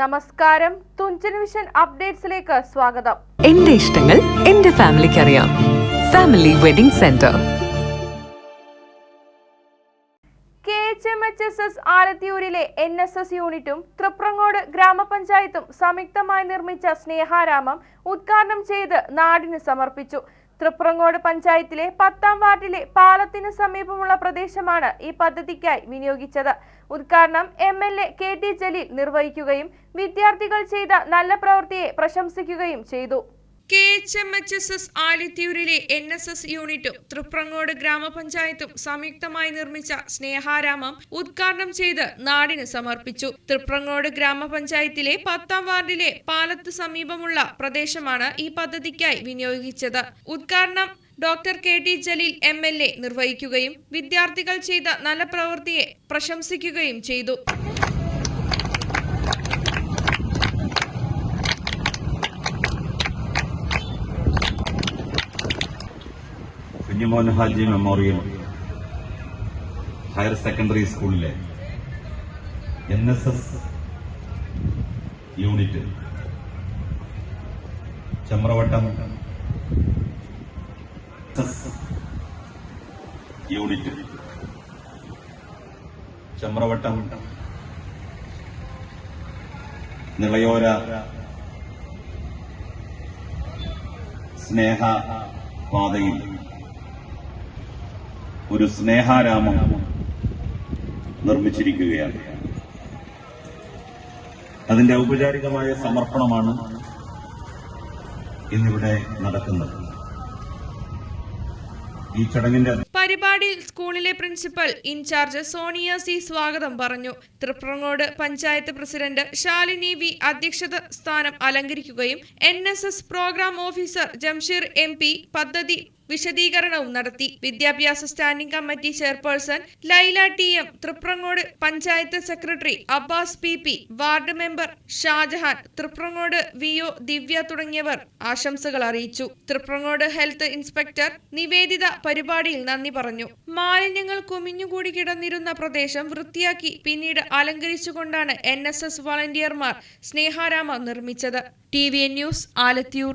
നമസ്കാരം. തുഞ്ചൻ വിഷൻ അപ്ഡേറ്റ്സിലേക്ക് സ്വാഗതം. എന്റെ ഇഷ്ടങ്ങൾ എന്റെ ഫാമിലിക്ക് അറിയാം family wedding centre. K H M H S S ആലത്തിയൂരിലെ N S S യൂണിറ്റും തൃപ്രങ്ങോട് ഗ്രാമപഞ്ചായത്തും സംയുക്തമായി നിർമ്മിച്ച സ്നേഹാരാമം ഉദ്ഘാടനം ചെയ്ത് നാടിന് സമർപ്പിച്ചു. തൃപ്രങ്ങോട് പഞ്ചായത്തിലെ പത്താം വാർഡിലെ പാലത്തിന് സമീപമുള്ള പ്രദേശമാണ് ഈ പദ്ധതിക്കായി വിനിയോഗിച്ചത്. ഉദ്ഘാടനം M L A K T Jaleel നിർവഹിക്കുകയും വിദ്യാർത്ഥികൾ ചെയ്ത നല്ല പ്രവൃത്തിയെ പ്രശംസിക്കുകയും ചെയ്തു. K H M H S S ആലിത്തിയൂരിലെ N S S യൂണിറ്റും തൃപ്രങ്ങോട് ഗ്രാമപഞ്ചായത്തും സംയുക്തമായി നിർമ്മിച്ച സ്നേഹാരാമം ഉദ്ഘാടനം ചെയ്ത് നാടിന് സമർപ്പിച്ചു. തൃപ്രങ്ങോട് ഗ്രാമപഞ്ചായത്തിലെ പത്താം വാർഡിലെ പാലത്ത് സമീപമുള്ള പ്രദേശമാണ് ഈ പദ്ധതിക്കായി വിനിയോഗിച്ചത്. ഉദ്ഘാടനം doctor K. T. Jaleel M. L. A. നിർവഹിക്കുകയും വിദ്യാർത്ഥികൾ ചെയ്ത നല്ല പ്രവൃത്തിയെ പ്രശംസിക്കുകയും ചെയ്തു. Kunjumon Haji memorial higher secondary സ്കൂളിലെ N S S unit Chamravattam unit Chamravattam നിളയോര സ്നേഹ പാതയിൽ ഒരു സ്നേഹാരാമം നിർമ്മിച്ചിരിക്കുകയാണ്. അതിന്റെ ഔപചാരികമായ സമർപ്പണമാണ് ഇന്നിവിടെ നടക്കുന്നത്. ഈ ചടങ്ങിന്റെ പരിപാടിയിൽ സ്കൂളിലെ പ്രിൻസിപ്പൽ ഇൻചാർജ് സോണിയ സി സ്വാഗതം പറഞ്ഞു. തൃപ്രങ്ങോട് പഞ്ചായത്ത് പ്രസിഡന്റ് ശാലിനി വി അധ്യക്ഷത സ്ഥാനം അലങ്കരിക്കുകയും N programme officer Jamsheer M പദ്ധതി വിശദീകരണവും നടത്തി. വിദ്യാഭ്യാസ standing committee chairperson Laila T M Thriprangode panchayat secretary Abbas P P ward member Shajahan Thriprangode V O Divya തുടങ്ങിയവർ ആശംസകൾ അറിയിച്ചു. തൃപ്രങ്ങോട് ഹെൽത്ത് ഇൻസ്പെക്ടർ നിവേദിത പരിപാടിയിൽ നന്ദി പറഞ്ഞു. മാലിന്യങ്ങൾ കുമിഞ്ഞുകൂടി കിടന്നിരുന്ന പ്രദേശം വൃത്തിയാക്കി പിന്നീട് അലങ്കരിച്ചുകൊണ്ടാണ് എൻ എസ് എസ് വളണ്ടിയർമാർ സ്നേഹാരാമ നിർമ്മിച്ചത്. T V news Alathiyur.